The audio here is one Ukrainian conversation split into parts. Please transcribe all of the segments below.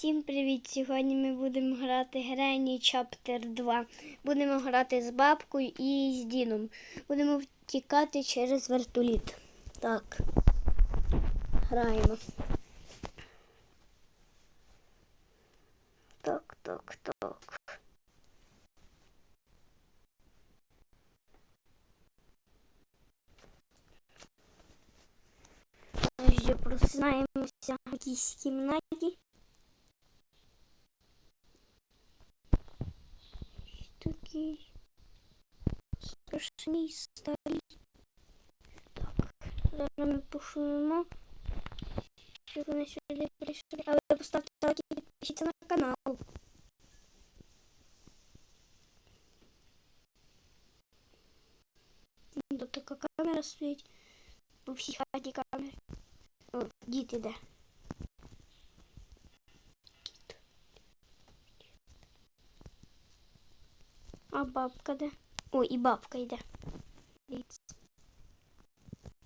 Всім привіт! Сьогодні ми будемо грати Грені Чаптер 2. Будемо грати з бабкою і з Діном. Будемо втікати через вертоліт. Так. Граємо. Так, так, так. Ми вже просинаємося в якійсь кімнаті. Такий страшний старий. Так, зараз ми пошуємо. Щоб вони сюди прийшли. Але поставте лайк і підпишіться на канал. Тут така камера стоїть. У всій хаті камери. О, дід іде. А бабка де? Ой, і бабка йде. Дивіться.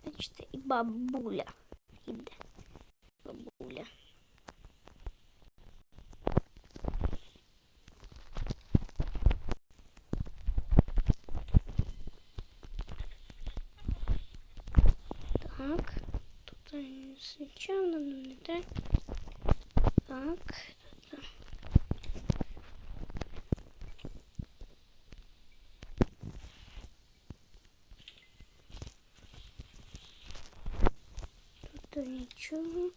Бачите, і бабуля йде. Бабуля. Так, тут свіча, нам не те. Так, Тут.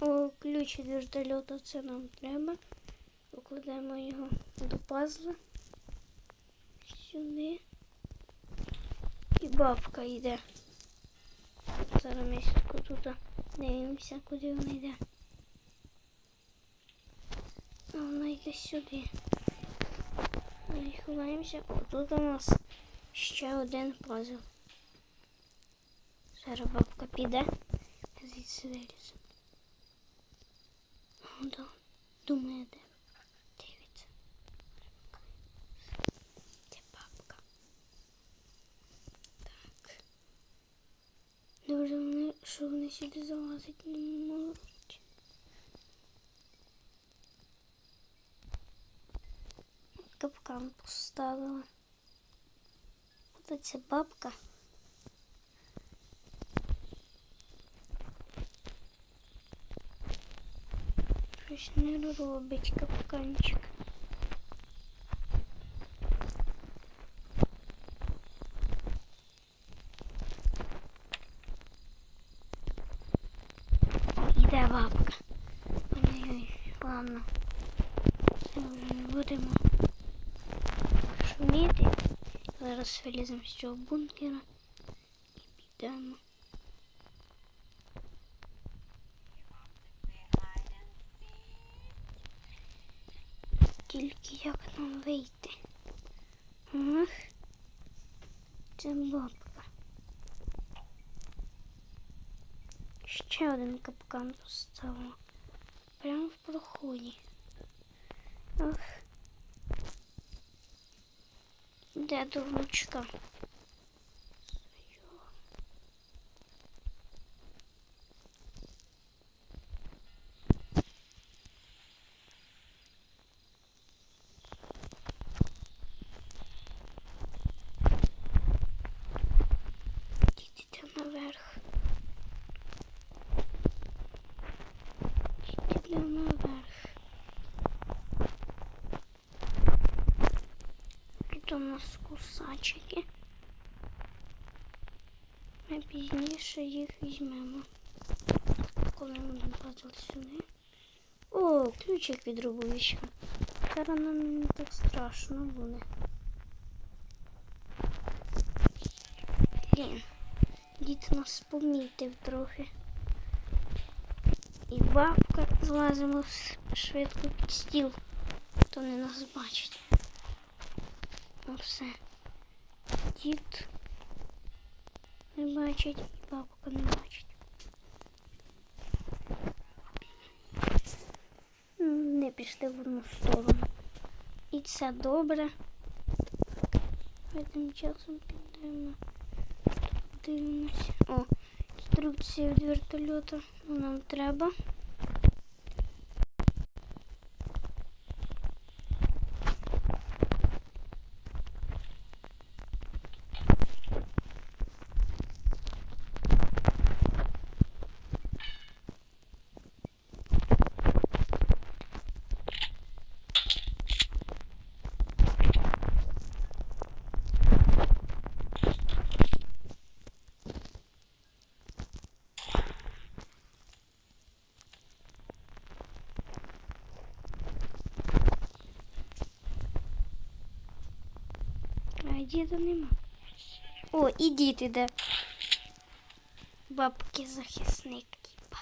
О, ключ від вертольоту, це нам треба. Покладемо його до пазла. Сюди. І бабка йде. Зараз ми тут дивимося, куди вона йде. А вона йде сюди. Ми ховаємося. Тут у нас ще один пазл. Зараз бабка піде. Звідси вилізу. О, да. Думає, де. Дивиться. Де бабка? Так. Добре, вони, що вони сюди залазити не можуть. Капкан поставила. Ось ця бабка. Щось не робить капканчик. Іде бабка. Ой-ой, ладно. Це вже не будемо шуміти. Зараз виліземо з цього бункера і підемо. Вийти? Ах, це бабка. Ще один капкан поставив. Прямо в проході. Ах. Де до внучка? Йдіть наверх. Йдіть наверх. Тут у нас кусачики. Ми пізніше їх візьмемо. Коли ми будемо падати сюди. О, ключик від рубовичка. Зараз нам не так страшно буде. Блін, дід нас помітив трохи. І бабка злазимо швидко під стіл, то не нас бачить. Ну все. Дід не бачить, і бабка не бачить. Не пішли в одну сторону. І це добре. Тим часом підемо. Дивимося. О, інструкція від вертольота нам треба. діда нема. О, і дід іде. Бабки захисник, типа.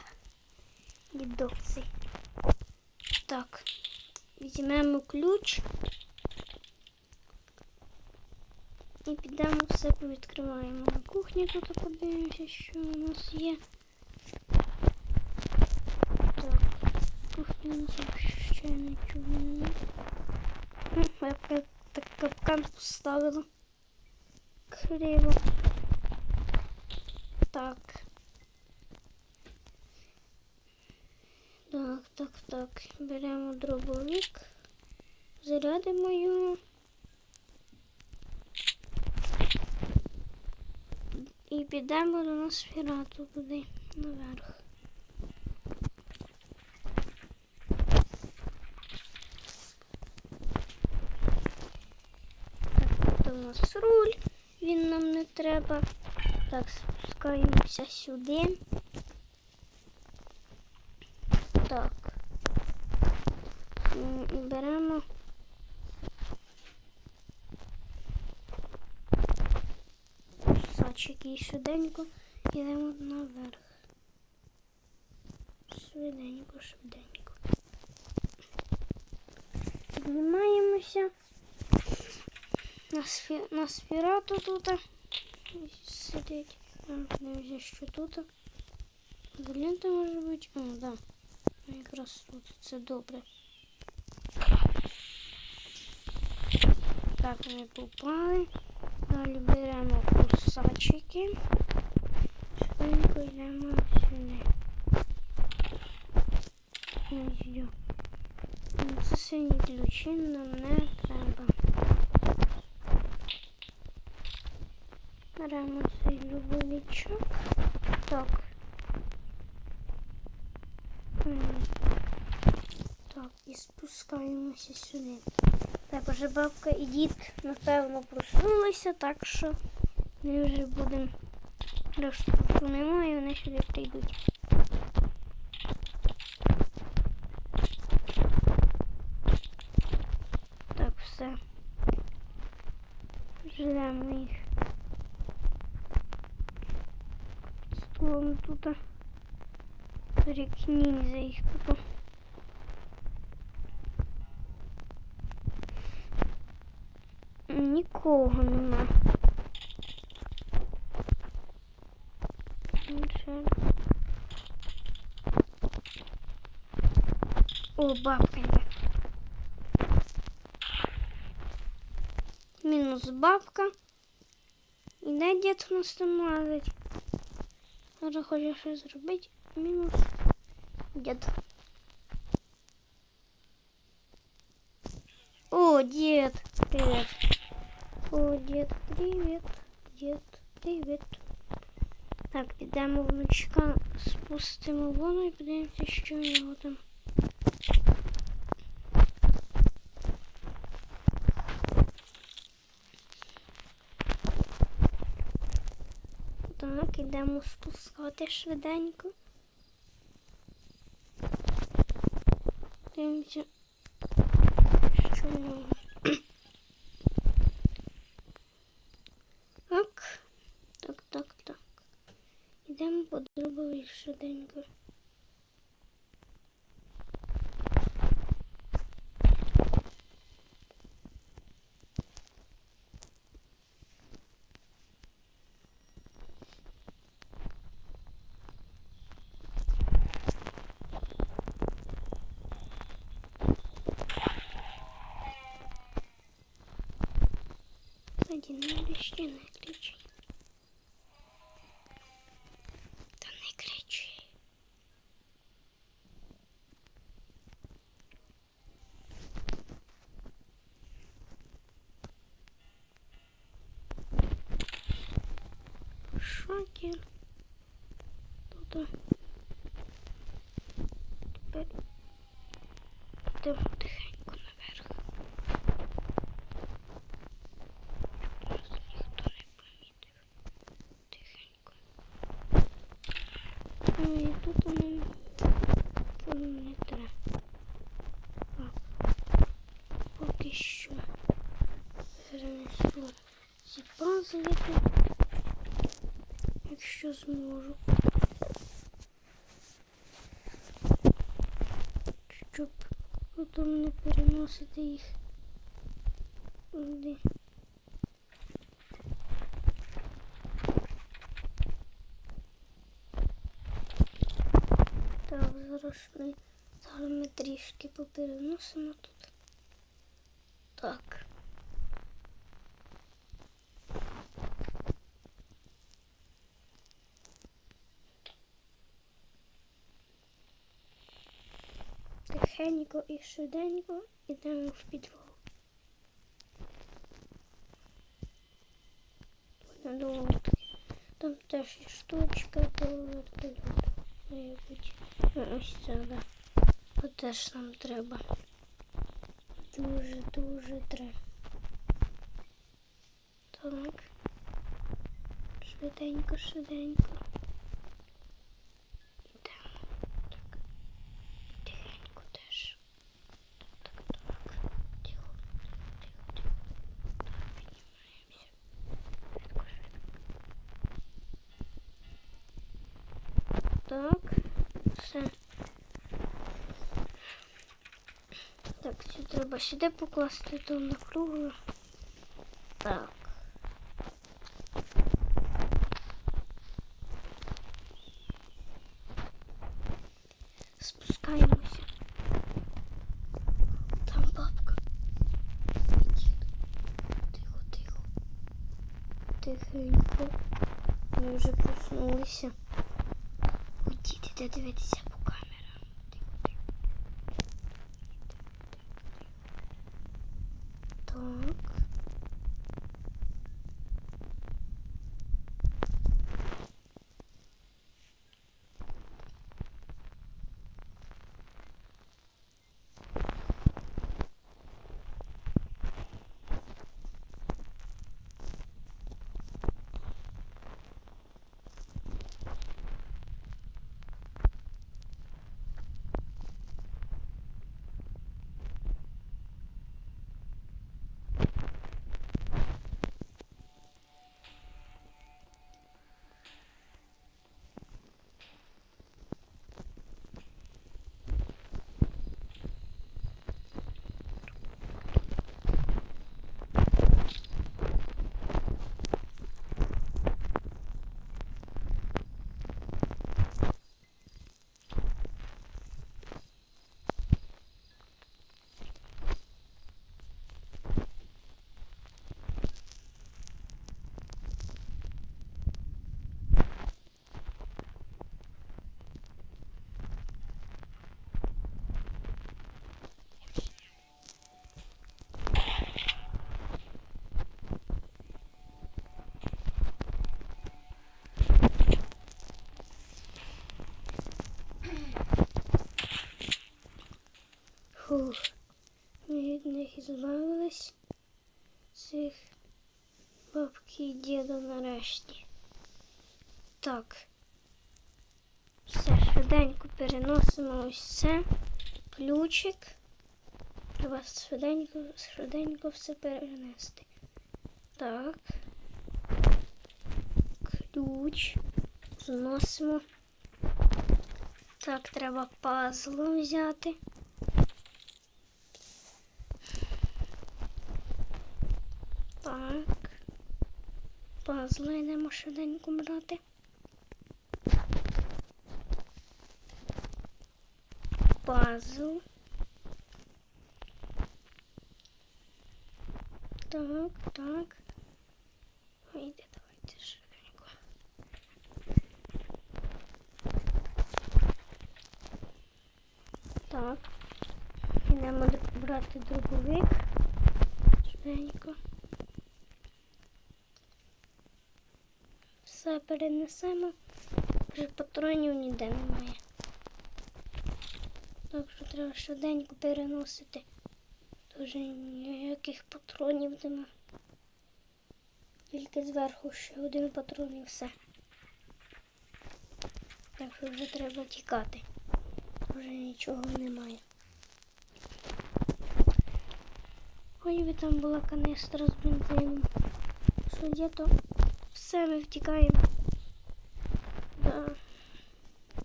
Дідок цей. Так. Візьмемо ключ. І підемо все повідкриваємо. На кухні тут подивимося, що у нас є. Так, кухня у нас ще нічого немає. Хм, Я пе- так капкан Поставила. Криво. Так. Так, так, так. Беремо дробовик. Зарядимо його. І підемо до нас фірату туди наверх. Так, тут у нас руль, він нам не треба. Так, спускаємося сюди. Так. Беремо. Сачики і швиденько йдемо наверх. Швиденько, швиденько. Піднімаємося. На, сфі... на спірату тут сидить. Дивимося, що тут. Залінта може бути. О, да. Якраз тут. Це добре. Так, ми попали. Далі беремо кусачики. Швиденько йдемо сюди. Ось йо. Ну, Це сині ключі нам не треба. Беремо цей любовичок. Так. Так, і спускаємося сюди. Так, уже бабка і дід, напевно, проснулися, так що ми вже будемо розпуску і вони сюди прийдуть. Так, все. Ждемо їх. Столом тут. Рік за їх тут. Нікого нема. О, бабка. Мінус бабка. Іде дід у нас там лазить. Зараз хоче щось зробити. Мінус дід. О, дед, привет. О, дед, привет. Дед, привет. Так, підемо внучка, спустимо вону і подивимося, що у нього там. Так, ідемо спускати швиденько. Дивимося, що в нього. Так, так, так, так. Ідемо по дробові швиденько. Один ще не кричи. Та не кричи. Шокер. Ну і тут воно воно не треба. Поки що занесу ці пазли тут, якщо зможу. Щоб потім не переносити їх. Один. Так, зараз ми, трішки попереносимо тут. Так. Тихенько і швиденько йдемо в підвал. Подумав, там теж є штучка, була має бути. Ну, Ось це, да. От теж нам треба. Дуже-дуже треба. Так. Швиденько, швиденько. Ідемо. Так. Тихенько теж. Так, так, так. Тихо, тихо, тихо. Так, піднімаємося. Швидко, швидко. Так. Все. Так, цю треба сюди покласти, то на кругло. Так. Спускаємося. Там бабка. Тихо, тихо. Тихенько. Ми вже проснулися. О, дід іде дивитися по камерам. Тихо, тихо. Так. Фух. Ми від них збавились. Цих бабки і діда нарешті. Так. Все швиденько переносимо ось це. Ключик. Треба швиденько, швиденько все перенести. Так. Ключ. Зносимо. Так, треба пазл взяти. Так. Пазли йдемо швиденько брати. Пазл. Так, так. Йде, давайте швиденько. Так. Йдемо брати дробовик. Швиденько. Перенесемо. Вже патронів ніде немає. Так що треба швиденько переносити. Дуже ніяких патронів нема. Тільки зверху ще один патрон і все. Так що вже треба тікати. Вже нічого немає. Ой, там була канистра з бензином. Що є, то все ми втікаємо.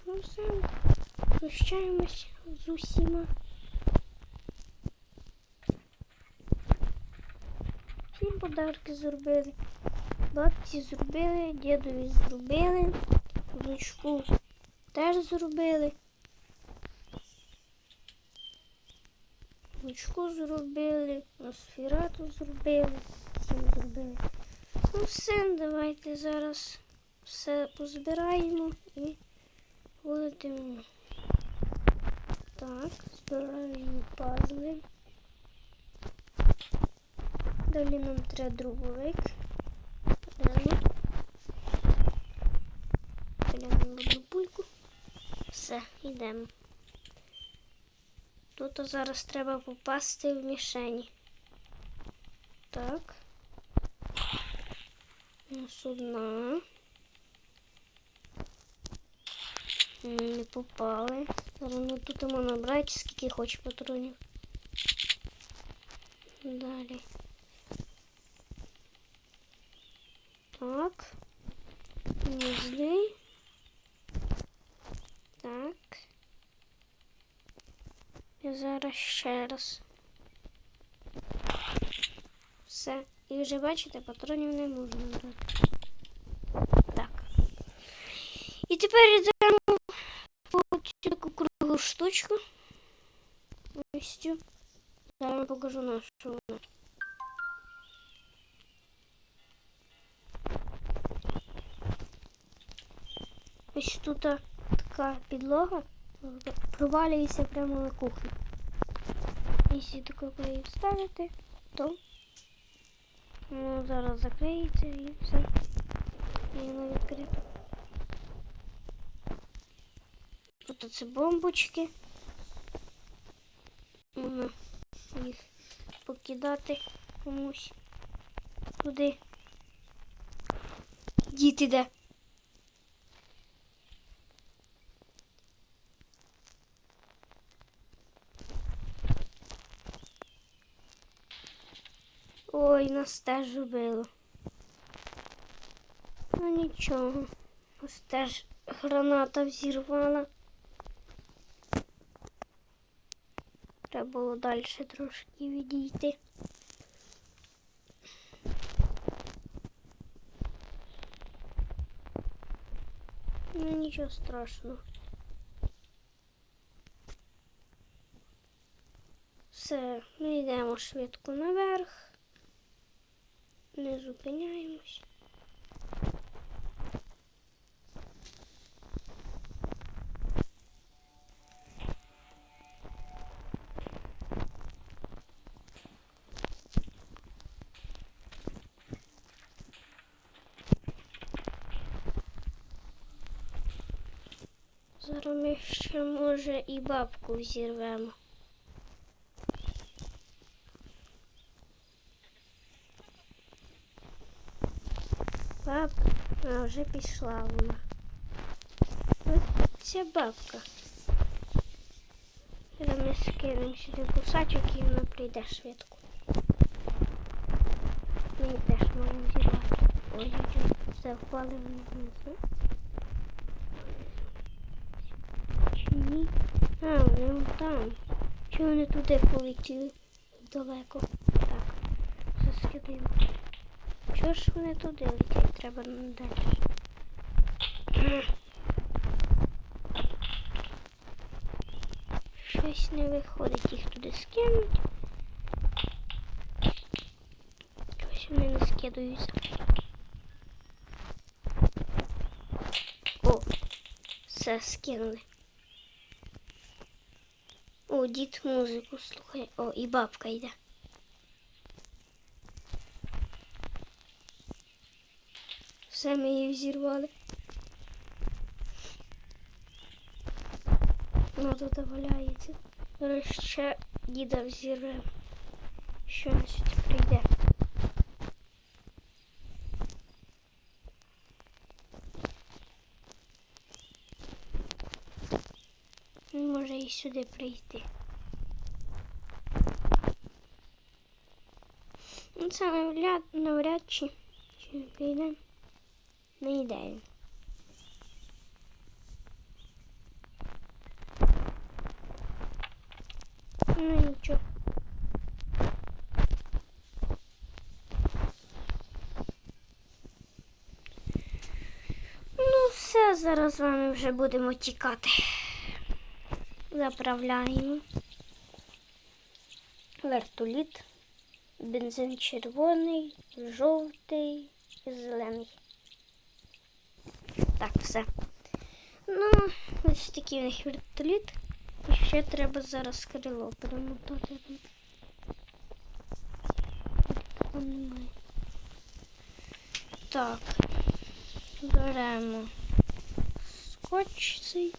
Ну все, прощаємось з усіма. Всім подарки зробили. Бабці зробили, дідові зробили, внучку теж зробили. Внучку зробили, Носферату зробили, всім зробили. Ну все, давайте зараз все позбираємо і вилетимо. Так, збираємо пазли. Далі нам треба дробовик. Беремо. Глянемо одну пульку. Все, йдемо. Тут зараз треба попасти в мішені. Так. У Не попали. Зараз тут можна брати скільки хочеш патронів. Далі. Так. Нізли. Так. І зараз ще раз. Все. І вже бачите, патронів не можна брати. Так. І тепер йдемо штучку. Ось цю. Зараз я покажу нашу вона. Ось тут така підлога провалюється прямо на кухню. Якщо таку її вставити, то ну, зараз закриється і все. І воно відкрито. Тут це бомбочки. Можна їх покидати комусь туди. Діти де? Ой, нас теж убило. Ну нічого. Нас теж граната взірвала. Треба було далі трошки відійти. Ну нічого страшного. Все, ми йдемо швидко наверх. Не зупиняємось. Зараз ми ще може і бабку взірвемо. Бабка, а вже пішла вона. Ось ця бабка. Зараз ми скинемо сюди кусачок і вона прийде швидко. Ми теж можемо зірвати. Ой, ой, все впали вниз. Чи ні? А, вони там. Чи вони туди полетіли далеко? Так, скидаємо. Чого ж вони туди летять? Треба далі. Щось не виходить їх туди скинуть. Щось вони не скидаються. О, все скинули. О, дід музику слухає. О, і бабка йде. Все ми її взірвали. Вона тут валяється. Зараз ще діда взірвемо. Що нас тут прийде. сюди прийти. Ну це навряд, навряд чи, чи не прийде. Не йде. Ну нічого. Ну, все, зараз з вами вже будемо тікати. Заправляємо. Вертоліт. Бензин червоний, жовтий і зелений. Так, все. Ну, ось такий у них вертоліт. І ще треба зараз крило перемотати. Так. Беремо скотч цей.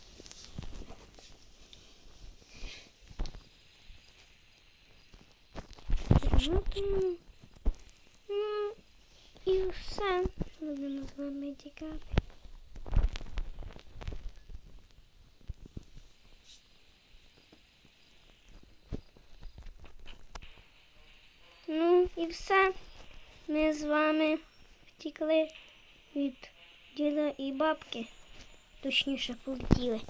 Ну, і все. Будемо з вами тікати. Ну і все. Ми з вами втікли від діда і бабки. Точніше полетіли.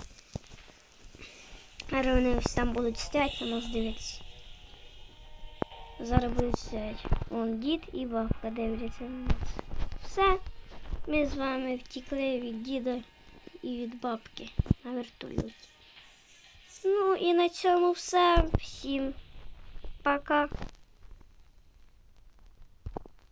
А вони ось там будуть стоять на нас дивитися. Зараз будуть стоять. Вон дід і бабка дивляться на нас. Все. Ми з вами втікли від діда і від бабки на вертольоті. Ну і на цьому все. Всім пока.